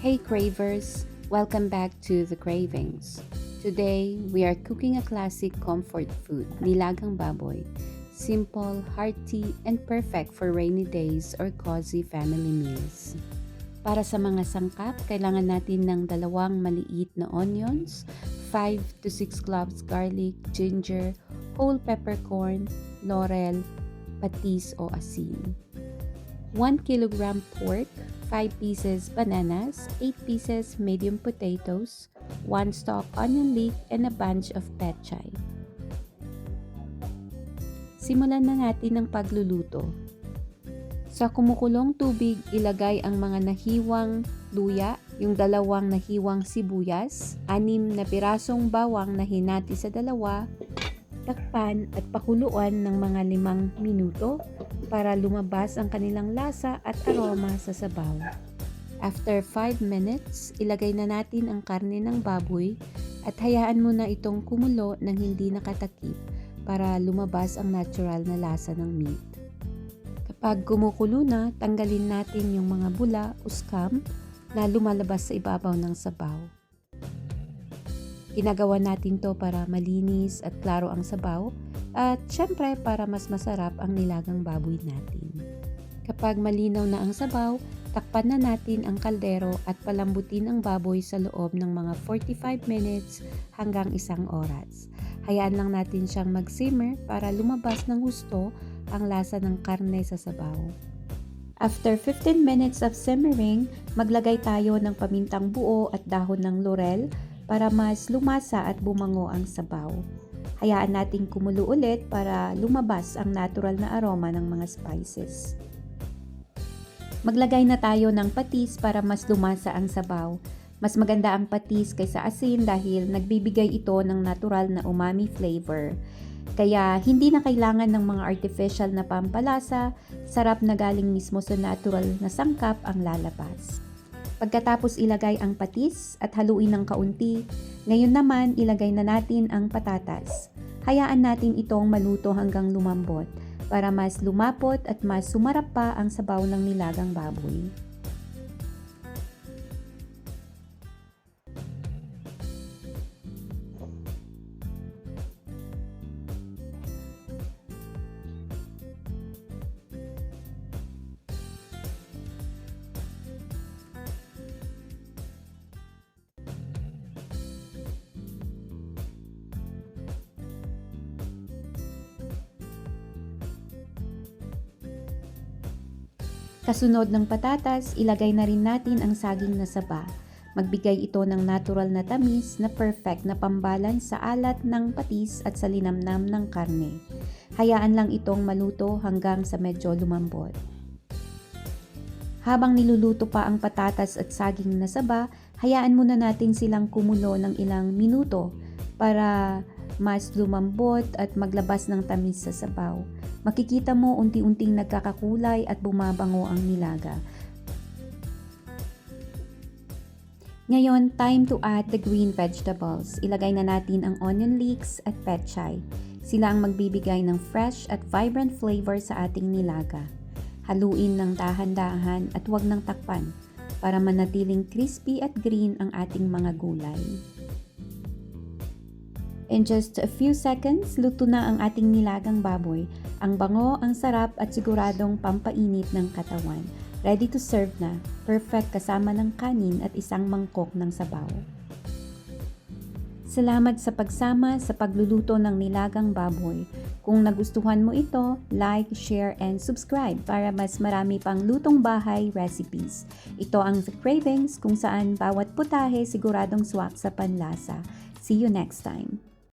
Hey cravers, welcome back to The Cravings. Today, we are cooking a classic comfort food, nilagang baboy. Simple, hearty, and perfect for rainy days or cozy family meals. Para sa mga sangkap, kailangan natin ng dalawang maliit na onions, 5 to 6 cloves garlic, ginger, whole peppercorn, laurel, patis o asin. 1 kilogram pork, 5 pieces bananas, 8 pieces medium potatoes, 1 stalk onion leek, and a bunch of petchay. Simulan na natin ang pagluluto. Sa kumukulong tubig, ilagay ang mga nahiwang luya, yung dalawang nahiwang sibuyas, anim na pirasong bawang na hinati sa dalawa, takpan at pakuluan ng mga limang minuto para lumabas ang kanilang lasa at aroma sa sabaw. After 5 minutes, ilagay na natin ang karne ng baboy at hayaan mo na itong kumulo ng hindi nakatakip para lumabas ang natural na lasa ng meat. Kapag kumukulo na, tanggalin natin yung mga bula o scum na lumalabas sa ibabaw ng sabaw. Ginagawa natin to para malinis at klaro ang sabaw at syempre para mas masarap ang nilagang baboy natin. Kapag malinaw na ang sabaw, takpan na natin ang kaldero at palambutin ang baboy sa loob ng mga 45 minutes hanggang isang oras. Hayaan lang natin siyang mag-simmer para lumabas ng gusto ang lasa ng karne sa sabaw. After 15 minutes of simmering, maglagay tayo ng pamintang buo at dahon ng laurel para mas lumasa at bumango ang sabaw. Hayaan nating kumulo ulit para lumabas ang natural na aroma ng mga spices. Maglagay na tayo ng patis para mas lumasa ang sabaw. Mas maganda ang patis kaysa asin dahil nagbibigay ito ng natural na umami flavor. Kaya hindi na kailangan ng mga artificial na pampalasa, sarap na galing mismo sa natural na sangkap ang lalabas. Pagkatapos ilagay ang patis at haluin ng kaunti, ngayon naman ilagay na natin ang patatas. Hayaan natin itong maluto hanggang lumambot para mas lumapot at mas sumarap pa ang sabaw ng nilagang baboy. Kasunod ng patatas, ilagay na rin natin ang saging na saba. Magbigay ito ng natural na tamis na perfect na pambalance sa alat ng patis at sa linamnam ng karne. Hayaan lang itong maluto hanggang sa medyo lumambot. Habang niluluto pa ang patatas at saging na saba, hayaan muna natin silang kumulo ng ilang minuto para mas lumambot at maglabas ng tamis sa sabaw. Makikita mo unti-unting nagkakakulay at bumabango ang nilaga. Ngayon, time to add the green vegetables. Ilagay na natin ang onion leeks at petchay. Sila ang magbibigay ng fresh at vibrant flavor sa ating nilaga. Haluin ng dahan-dahan at huwag ng takpan para manatiling crispy at green ang ating mga gulay. In just a few seconds, luto na ang ating nilagang baboy. Ang bango, ang sarap at siguradong pampainit ng katawan. Ready to serve na. Perfect kasama ng kanin at isang mangkok ng sabaw. Salamat sa pagsama sa pagluluto ng nilagang baboy. Kung nagustuhan mo ito, like, share, and subscribe para mas marami pang lutong bahay recipes. Ito ang The Cravings kung saan bawat putahe siguradong swak sa panlasa. See you next time.